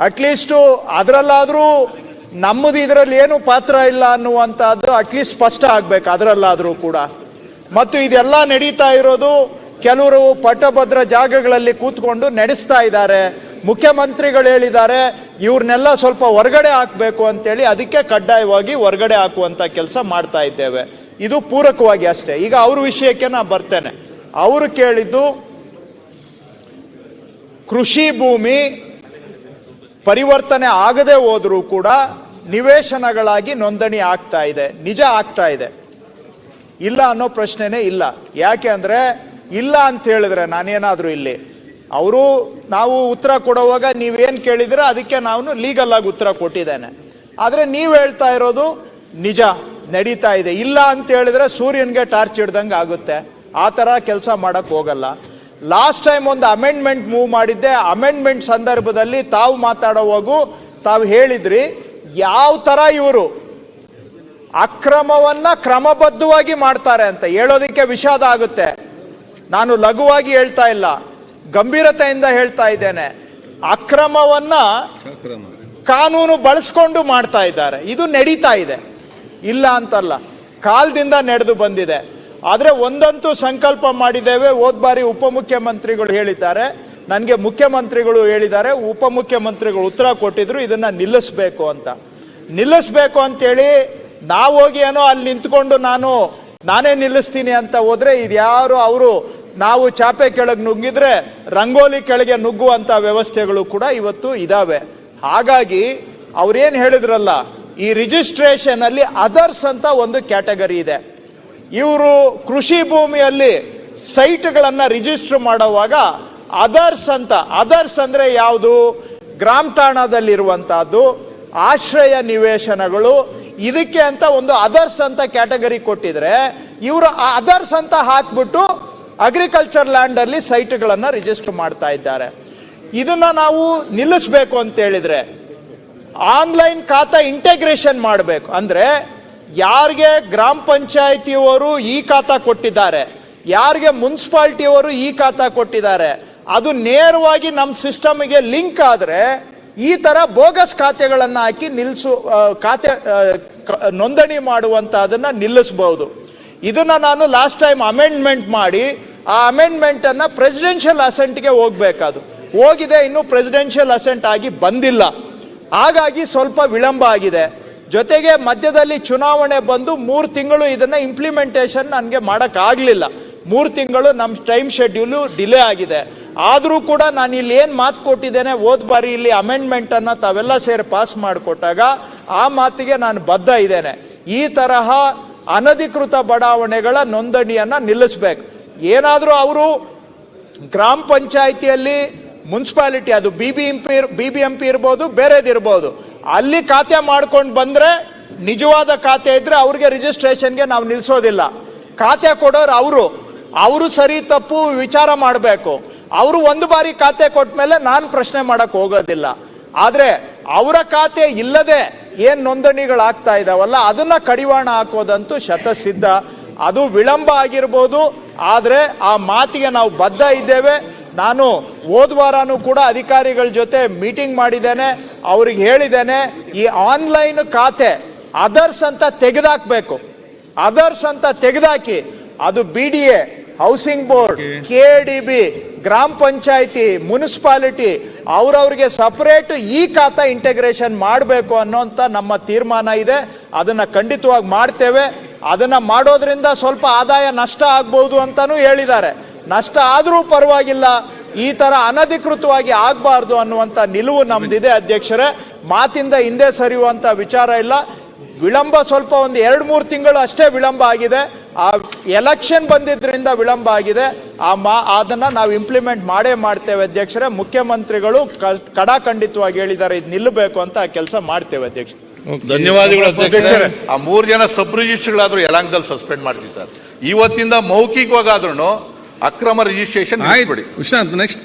At least ಅದರಲ್ಲಾದರೂ ನಮ್ಮದು ಇದರಲ್ಲಿ ಏನು ಪಾತ್ರ ಇಲ್ಲ ಅನ್ನುವಂಥದ್ದು ಅಟ್ಲೀಸ್ಟ್ ಸ್ಪಷ್ಟ ಆಗಬೇಕು ಅದರಲ್ಲಾದರೂ ಕೂಡ. ಮತ್ತು ಇದೆಲ್ಲ ನಡೀತಾ ಇರೋದು ಕೆಲವರು ಪಟ್ಟಭದ್ರ ಜಾಗಗಳಲ್ಲಿ ಕೂತ್ಕೊಂಡು ನಡೆಸ್ತಾ ಇದ್ದಾರೆ. ಮುಖ್ಯಮಂತ್ರಿಗಳು ಹೇಳಿದ್ದಾರೆ, ಇವ್ರನ್ನೆಲ್ಲ ಸ್ವಲ್ಪ ಹೊರಗಡೆ ಹಾಕಬೇಕು ಅಂತೇಳಿ ಅದಕ್ಕೆ ಕಡ್ಡಾಯವಾಗಿ ಹೊರಗಡೆ ಹಾಕುವಂಥ ಕೆಲಸ ಮಾಡ್ತಾ ಇದ್ದೇವೆ. ಇದು ಪೂರಕವಾಗಿ ಅಷ್ಟೇ. ಈಗ ಅವ್ರ ವಿಷಯಕ್ಕೆ ನಾ ಬರ್ತೇನೆ. ಅವರು ಕೇಳಿದ್ದು ಕೃಷಿ ಭೂಮಿ ಪರಿವರ್ತನೆ ಆಗದೆ ಹೋದರೂ ಕೂಡ ನಿವೇಶನಗಳಾಗಿ ನೋಂದಣಿ ಆಗ್ತಾ ಇದೆ, ನಿಜ ಆಗ್ತಾ ಇದೆ. ಇಲ್ಲ ಅನ್ನೋ ಪ್ರಶ್ನೆನೇ ಇಲ್ಲ. ಯಾಕೆ ಅಂದರೆ, ಇಲ್ಲ ಅಂತ ಹೇಳಿದ್ರೆ ನಾನೇನಾದರೂ ಇಲ್ಲಿ. ಅವರು ನಾವು ಉತ್ತರ ಕೊಡುವಾಗ ನೀವೇನು ಕೇಳಿದ್ರೆ ಅದಕ್ಕೆ ನಾನು ಲೀಗಲ್ ಆಗಿ ಉತ್ತರ ಕೊಟ್ಟಿದ್ದೇನೆ. ಆದರೆ ನೀವು ಹೇಳ್ತಾ ಇರೋದು ನಿಜ, ನಡೀತಾ ಇದೆ. ಇಲ್ಲ ಅಂತ ಹೇಳಿದ್ರೆ ಸೂರ್ಯನಿಗೆ ಟಾರ್ಚ್ ಹಿಡ್ದಂಗೆ ಆಗುತ್ತೆ. ಆ ಥರ ಕೆಲಸ ಮಾಡೋಕ್ಕೆ ಹೋಗಲ್ಲ. ಲಾಸ್ಟ್ ಟೈಮ್ ಒಂದು ಅಮೆಂಡ್ಮೆಂಟ್ ಮೂವ್ ಮಾಡಿದ್ದೆ. ಅಮೆಂಡ್ಮೆಂಟ್ ಸಂದರ್ಭದಲ್ಲಿ ತಾವು ಮಾತಾಡುವಾಗೂ ತಾವು ಹೇಳಿದ್ರಿ, ಯಾವ ತರ ಇವರು ಅಕ್ರಮವನ್ನ ಕ್ರಮಬದ್ಧವಾಗಿ ಮಾಡ್ತಾರೆ ಅಂತ ಹೇಳೋದಕ್ಕೆ ವಿಷಾದ ಆಗುತ್ತೆ. ನಾನು ಲಘುವಾಗಿ ಹೇಳ್ತಾ ಇಲ್ಲ, ಗಂಭೀರತೆಯಿಂದ ಹೇಳ್ತಾ ಇದ್ದೇನೆ. ಅಕ್ರಮವನ್ನ ಕಾನೂನು ಬಳಸ್ಕೊಂಡು ಮಾಡ್ತಾ ಇದ್ದಾರೆ. ಇದು ನಡೀತಾ ಇದೆ. ಇಲ್ಲ ಅಂತಲ್ಲ, ಕಾಲದಿಂದ ನಡೆದು ಬಂದಿದೆ. ಆದ್ರೆ ಒಂದಂತೂ ಸಂಕಲ್ಪ ಮಾಡಿದ್ದೇವೆ. ಹೋದ ಬಾರಿ ಉಪಮುಖ್ಯಮಂತ್ರಿಗಳು ಹೇಳಿದ್ದಾರೆ. ನನಗೆ ಮುಖ್ಯಮಂತ್ರಿಗಳು ಹೇಳಿದ್ದಾರೆ. ಉಪಮುಖ್ಯಮಂತ್ರಿಗಳು ಉತ್ತರ ಕೊಟ್ಟಿದ್ರು. ಇದನ್ನು ನಿಲ್ಲಿಸ್ಬೇಕು ಅಂತ. ನಿಲ್ಲಿಸ್ಬೇಕು ಅಂತೇಳಿ ನಾವು ಹೋಗಿ ಏನೋ ಅಲ್ಲಿ ನಿಂತ್ಕೊಂಡು ನಾನು, ನಾನೇ ನಿಲ್ಲಿಸ್ತೀನಿ ಅಂತ ಹೋದ್ರೆ ಇದ್ಯಾರು ಅವರು, ನಾವು ಚಾಪೆ ಕೆಳಗೆ ನುಗ್ಗಿದ್ರೆ ರಂಗೋಲಿ ಕೆಳಗೆ ನುಗ್ಗುವಂಥ ವ್ಯವಸ್ಥೆಗಳು ಕೂಡ ಇವತ್ತು ಇದಾವೆ. ಹಾಗಾಗಿ ಅವ್ರೇನು ಹೇಳಿದ್ರಲ್ಲ, ಈ ರಿಜಿಸ್ಟ್ರೇಷನ್ ಅಲ್ಲಿ ಅದರ್ಸ್ ಅಂತ ಒಂದು ಕ್ಯಾಟಗರಿ ಇದೆ. ಇವರು ಕೃಷಿ ಭೂಮಿಯಲ್ಲಿ ಸೈಟ್ಗಳನ್ನು ರಿಜಿಸ್ಟರ್ ಮಾಡುವಾಗ ಅದರ್ಸ್ ಅಂತ ಅದರ್ಸ್ ಅಂದರೆ ಯಾವುದು? ಗ್ರಾಮ ಠಾಣದಲ್ಲಿರುವಂತಹದ್ದು ಆಶ್ರಯ ನಿವೇಶನಗಳು, ಇದಕ್ಕೆ ಅಂತ ಒಂದು ಅದರ್ಸ್ ಅಂತ ಕ್ಯಾಟಗರಿ ಕೊಟ್ಟಿದ್ರೆ, ಇವರು ಅದರ್ಸ್ ಅಂತ ಹಾಕ್ಬಿಟ್ಟು ಅಗ್ರಿಕಲ್ಚರ್ ಲ್ಯಾಂಡ್ ಅಲ್ಲಿ ಸೈಟ್ಗಳನ್ನ ರಿಜಿಸ್ಟರ್ ಮಾಡ್ತಾ ಇದ್ದಾರೆ. ಇದನ್ನ ನಾವು ನಿಲ್ಲಿಸ್ಬೇಕು ಅಂತ ಹೇಳಿದ್ರೆ ಆನ್ಲೈನ್ ಖಾತಾ ಇಂಟಿಗ್ರೇಷನ್ ಮಾಡಬೇಕು. ಅಂದ್ರೆ ಯಾರಿಗೆ ಗ್ರಾಮ ಪಂಚಾಯತಿಯವರು ಈ ಖಾತಾ ಕೊಟ್ಟಿದ್ದಾರೆ? ಯಾರಿಗೆ ಮುನ್ಸಿಪಾಲ್ಟಿಯವರು ಈ ಖಾತಾ ಕೊಟ್ಟಿದ್ದಾರೆ? ಅದು ನೇರವಾಗಿ ನಮ್ಮ ಸಿಸ್ಟಮ್ಗೆ ಲಿಂಕ್ ಆದರೆ ಈ ತರ ಬೋಗಸ್ ಖಾತೆಗಳನ್ನು ಹಾಕಿ ನಿಲ್ಲಿಸು ಖಾತೆ ನೋಂದಣಿ ಮಾಡುವಂತ ಅದನ್ನ ನಿಲ್ಲಿಸಬಹುದು. ಇದನ್ನ ನಾನು ಲಾಸ್ಟ್ ಟೈಮ್ ಅಮೆಂಡ್ಮೆಂಟ್ ಮಾಡಿ, ಆ ಅಮೆಂಡ್ಮೆಂಟನ್ನು ಪ್ರೆಸಿಡೆನ್ಷಿಯಲ್ ಅಸೆಂಟ್ಗೆ ಹೋಗ್ಬೇಕದು. ಹೋಗಿದೆ, ಇನ್ನು ಪ್ರೆಸಿಡೆನ್ಷಿಯಲ್ ಅಸೆಂಟ್ ಆಗಿ ಬಂದಿಲ್ಲ. ಹಾಗಾಗಿ ಸ್ವಲ್ಪ ವಿಳಂಬ ಆಗಿದೆ. ಜೊತೆಗೆ ಮಧ್ಯದಲ್ಲಿ ಚುನಾವಣೆ ಬಂದು ಮೂರು ತಿಂಗಳು ಇದನ್ನ ಇಂಪ್ಲಿಮೆಂಟೇಷನ್ ನನಗೆ ಮಾಡೋಕ್ಕಾಗಲಿಲ್ಲ. ಮೂರು ತಿಂಗಳು ನಮ್ಮ ಟೈಮ್ ಶೆಡ್ಯೂಲು ಡಿಲೇ ಆಗಿದೆ. ಆದರೂ ಕೂಡ ನಾನು ಇಲ್ಲಿ ಏನು ಮಾತು ಕೊಟ್ಟಿದ್ದೇನೆ, ಹೋದ್ ಬಾರಿ ಇಲ್ಲಿ ಅಮೆಂಡ್ಮೆಂಟನ್ನು ತಾವೆಲ್ಲ ಸೇರಿ ಪಾಸ್ ಮಾಡಿಕೊಟ್ಟಾಗ ಆ ಮಾತಿಗೆ ನಾನು ಬದ್ಧ ಇದ್ದೇನೆ. ಈ ತರಹ ಅನಧಿಕೃತ ಬಡಾವಣೆಗಳ ನೋಂದಣಿಯನ್ನು ನಿಲ್ಲಿಸ್ಬೇಕು. ಏನಾದರೂ ಅವರು ಗ್ರಾಮ ಪಂಚಾಯಿತಿಯಲ್ಲಿ ಮುನ್ಸಿಪಾಲಿಟಿ, ಅದು B B M P B B M P ಇರ್ಬೋದು, ಬೇರೆದಿರ್ಬೋದು. ಅಲ್ಲಿ ಖಾತೆ ಮಾಡ್ಕೊಂಡು ಬಂದರೆ ನಿಜವಾದ ಖಾತೆ ಇದ್ರೆ ಅವ್ರಿಗೆ ರಿಜಿಸ್ಟ್ರೇಷನ್ಗೆ ನಾವು ನಿಲ್ಸೋದಿಲ್ಲ. ಖಾತೆ ಕೊಡೋರು ಅವರು. ಅವರು ಸರಿ ತಪ್ಪು ವಿಚಾರ ಮಾಡಬೇಕು. ಅವರು ಒಂದು ಬಾರಿ ಖಾತೆ ಕೊಟ್ಟ ಮೇಲೆ ನಾನು ಪ್ರಶ್ನೆ ಮಾಡಕ್ ಹೋಗೋದಿಲ್ಲ. ಆದರೆ ಅವರ ಖಾತೆ ಇಲ್ಲದೆ ಏನ್ ನೋಂದಣಿಗಳಾಗ್ತಾ ಇದಾವಲ್ಲ, ಅದನ್ನ ಕಡಿವಾಣ ಹಾಕೋದಂತೂ ಶತಸಿದ್ಧ. ಅದು ವಿಳಂಬ ಆಗಿರ್ಬೋದು. ಆದರೆ ಆ ಮಾತಿಗೆ ನಾವು ಬದ್ಧ ಇದ್ದೇವೆ. ನಾನು ಹೋದ ವಾರನೂ ಕೂಡ ಅಧಿಕಾರಿಗಳ ಜೊತೆ ಮೀಟಿಂಗ್ ಮಾಡಿದ್ದೇನೆ ಅವ್ರಿಗೆ ಹೇಳಿದ್ದೇನೆ ಈ ಆನ್ಲೈನ್ ಖಾತೆ ಅದರ್ಸ್ ಅಂತ ತೆಗೆದಾಕ್ಬೇಕು. ಅದರ್ಸ್ ಅಂತ ತೆಗೆದಾಕಿ ಅದು B D A housing board K D B ಗ್ರಾಮ ಪಂಚಾಯಿತಿ ಮುನ್ಸಿಪಾಲಿಟಿ ಅವ್ರವ್ರಿಗೆ ಸಪರೇಟ್ ಈ ಖಾತಾ ಇಂಟಗ್ರೇಷನ್ ಮಾಡಬೇಕು ಅನ್ನೋಂಥ ನಮ್ಮ ತೀರ್ಮಾನ ಇದೆ. ಅದನ್ನ ಖಂಡಿತವಾಗಿ ಮಾಡ್ತೇವೆ. ಅದನ್ನ ಮಾಡೋದ್ರಿಂದ ಸ್ವಲ್ಪ ಆದಾಯ ನಷ್ಟ ಆಗ್ಬಹುದು ಅಂತಲೂ ಹೇಳಿದ್ದಾರೆ. ನಷ್ಟ ಆದರೂ ಪರವಾಗಿಲ್ಲ ಈ ತರ ಅನಧಿಕೃತವಾಗಿ ಆಗಬಾರ್ದು ಅನ್ನುವಂಥ ನಿಲುವು ನಮ್ದಿದೆ ಅಧ್ಯಕ್ಷರೇ. ಮಾತಿಂದ ಹಿಂದೆ ಸರಿಯುವಂತ ವಿಚಾರ ಇಲ್ಲ. ವಿಳಂಬ ಸ್ವಲ್ಪ ಒಂದು ಎರಡು ಮೂರು ತಿಂಗಳು ಅಷ್ಟೇ ವಿಳಂಬ ಆಗಿದೆ. ಆ ಎಲೆಕ್ಷನ್ ಬಂದಿದ್ರಿಂದ ವಿಳಂಬ ಆಗಿದೆ. ಆ ಮಾ ಅದನ್ನ ನಾವು ಇಂಪ್ಲಿಮೆಂಟ್ ಮಾಡೇ ಮಾಡ್ತೇವೆ ಅಧ್ಯಕ್ಷರೇ. ಮುಖ್ಯಮಂತ್ರಿಗಳು ಕಡಾಖಂಡಿತವಾಗಿ ಹೇಳಿದ್ದಾರೆ ಇದು ನಿಲ್ಲಬೇಕು ಅಂತ ಆ ಕೆಲಸ ಮಾಡ್ತೇವೆ ಅಧ್ಯಕ್ಷ ಧನ್ಯವಾದಗಳು ಅಧ್ಯಕ್ಷರೇ. ಆ ಮೂರು ಜನ ಸಬ್ ರಿಜಿಸ್ಟ್ರ್ಗಳಾದರೂ ಯಲಾಂಗದಲ್ಲಿ ಸಸ್ಪೆಂಡ್ ಮಾಡ್ತೀವಿ ಸರ್. ಇವತ್ತಿಂದ ಮೌಖಿಕವಾಗಾದ್ರೂ ಅಕ್ರಮ ರಿಜಿಸ್ಟ್ರೇಷನ್ ಆಯ್ತು. ವಿಶ್ವನಾಥ್ ನೆಕ್ಸ್ಟ್